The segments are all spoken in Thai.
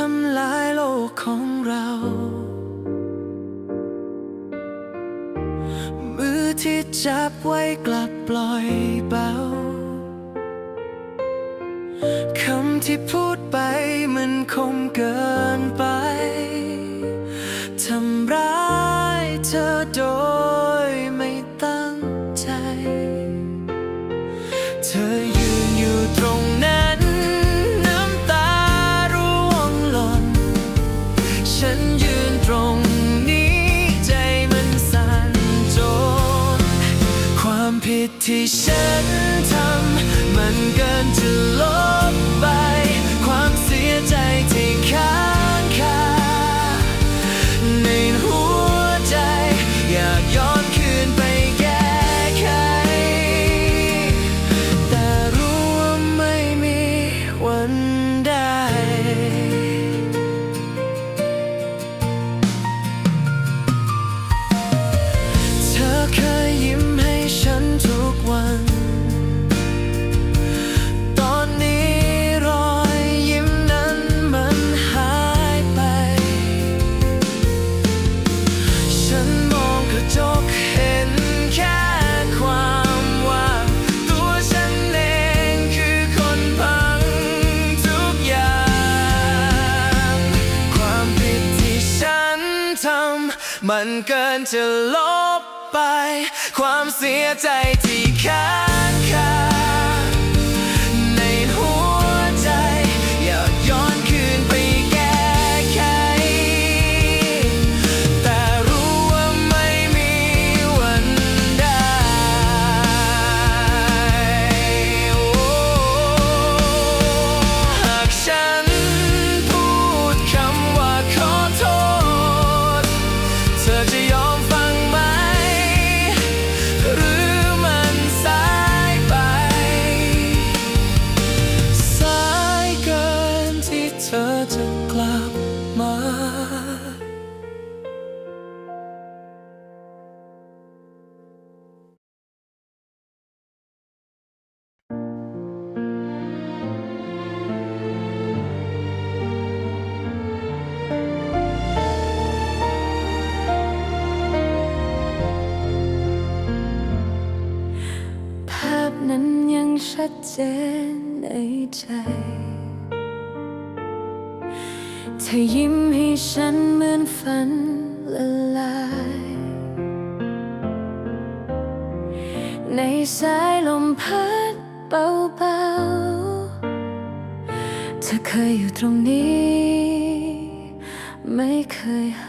ทำลายโลกของเรา มือที่จับไว้กลับปล่อยเบา คำที่พูดไปมันคมเกินไป ทำร้ายเธอโดย ที่ฉันันเกินจะลบไป ความเสียใจที่ค้ ชัดเจนในใจ เธอยิ้มให้ฉันเหมือนฝันละลาย ในสายลมพัดเบาๆ เธอเคยอยู่ตรงนี้ ไม่เคยห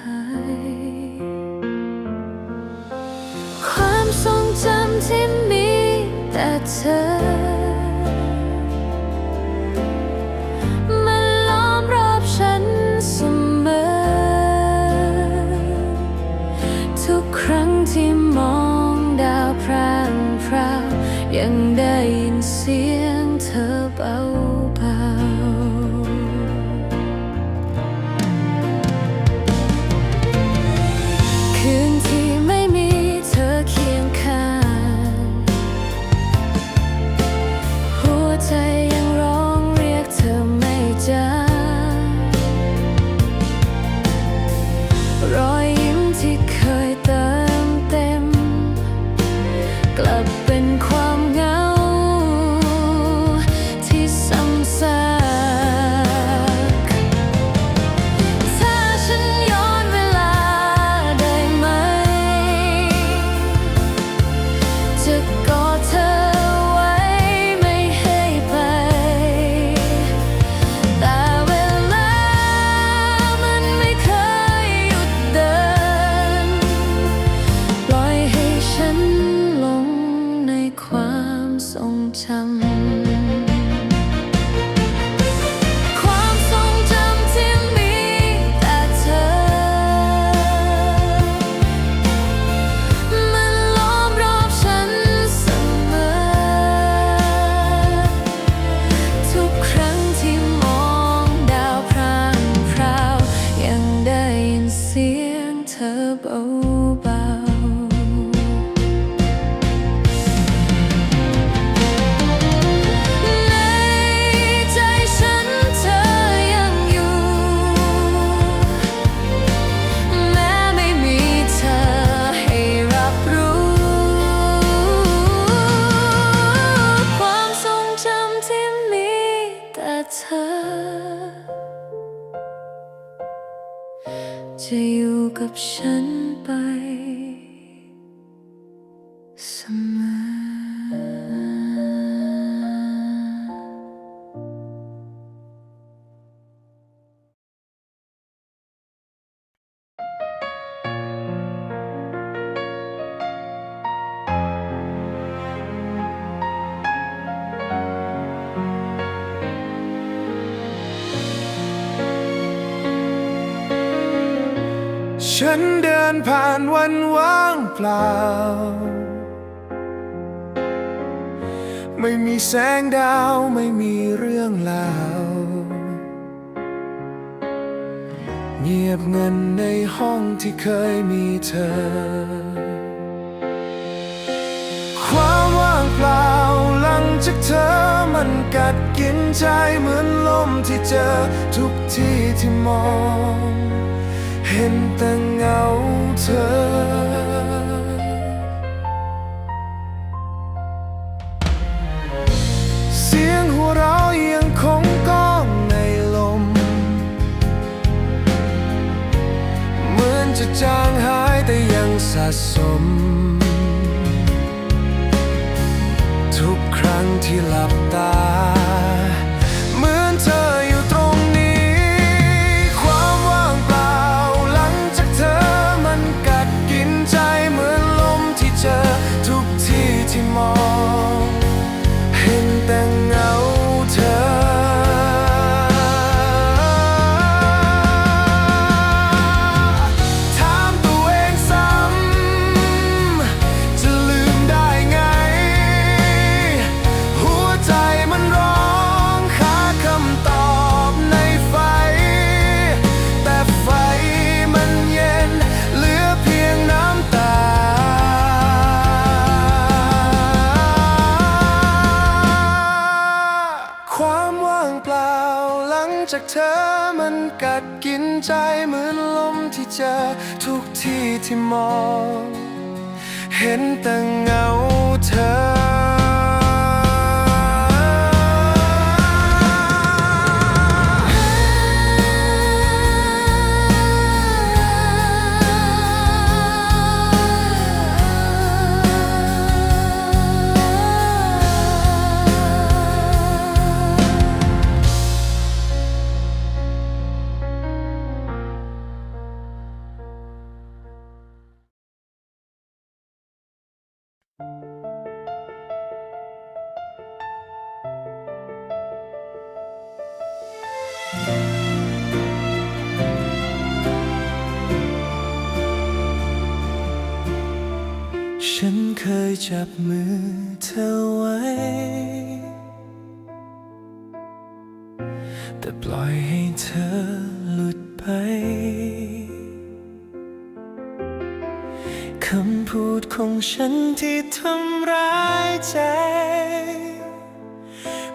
club. ฉันเดินผ่านวันว่างเปล่า ไม่มีแสงดาวไม่มีเรื่องราว เงียบเงินในห้องที่เคยมีเธอ ความว่างเปล่าหลังจากเธอมันกัดกินใจเหมือนลมที่เจอทุกที่ที่มอง ห็นแต่เงาเธอ เสียงหัวเราะยังคงก้องในลม เหมือนจะจางหายแต่ยังสะสม ทุกครั้งที่หลับตา เธอมันกัดกินใจเหมือนลมที่เจอทุกที่ที่มอง เห็นแต่เงาเธอ จับมือเธอไว้ แต่ปล่อยให้เธอหลุดไป คำพูดของฉันที่ทำร้ายใจ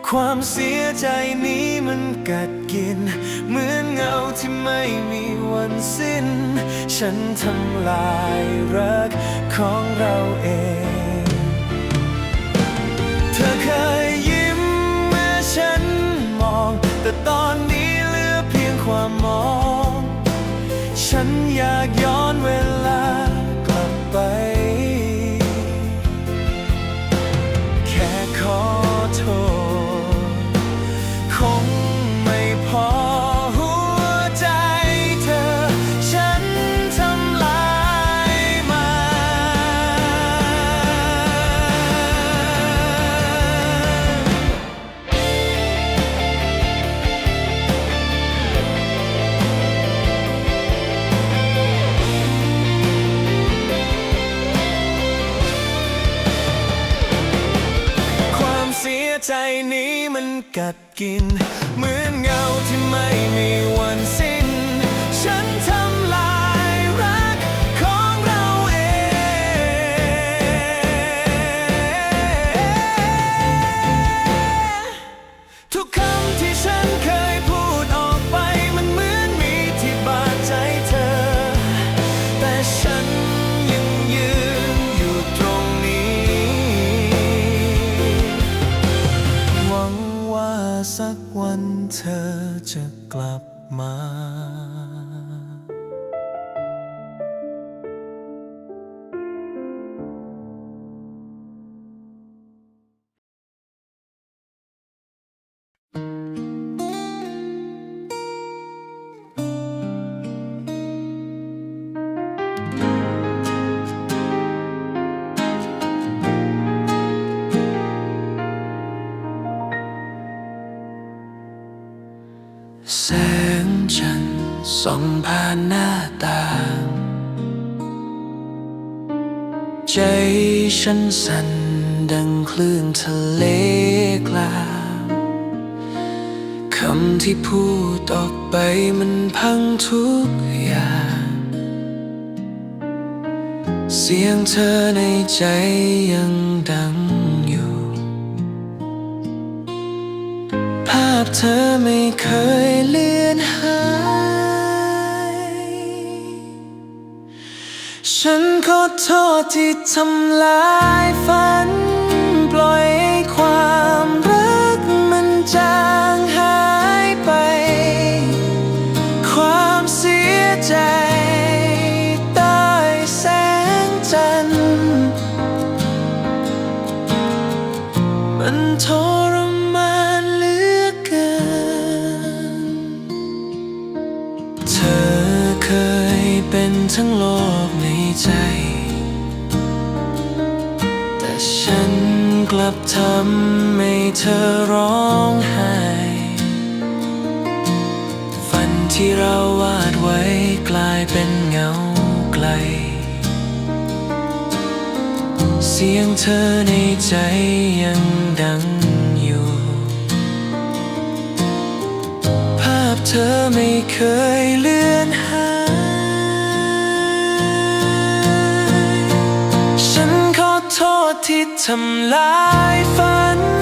ความเสียใจนี้มันกัดกิน เหมือนเงาที่ไม่มีวันสิ้น ฉันทำลายรักของเราเอง เธอเคยยิ้มเมื่อฉันมอง แต่ตอนนี้เหลือเพียงความมอง ฉันอยากย้อนเวลา ใจนี้มันกัดกิน เหมือนเงาที่ไม่มีวันสิ้น ส่องผ่านหน้าตา ใจฉันสั่นดังคลื่นทะเลกลาคำที่พูดออกไปมันพังทุกอย่าง เสียงเธอในใจยังดังอยู่ ภาพเธอไม่เคยเลือนห ฉันขอโทษที่ทำลายฝัน ปล่อยให้ความรักมันจางหายไป ความเสียใจใต้แสงจันทร์มันทรมานเหลือเกิน เธอเคยเป็นทั้งโลก ใจ แต่ฉันกลับทำให้เธอร้องไห้ฝันที่เราวาดไว้กลายเป็นเงาไกล เสียงเธอในใจยังดังอยู่ ภาพเธอไม่เคยลื ที่ทำลายฝัน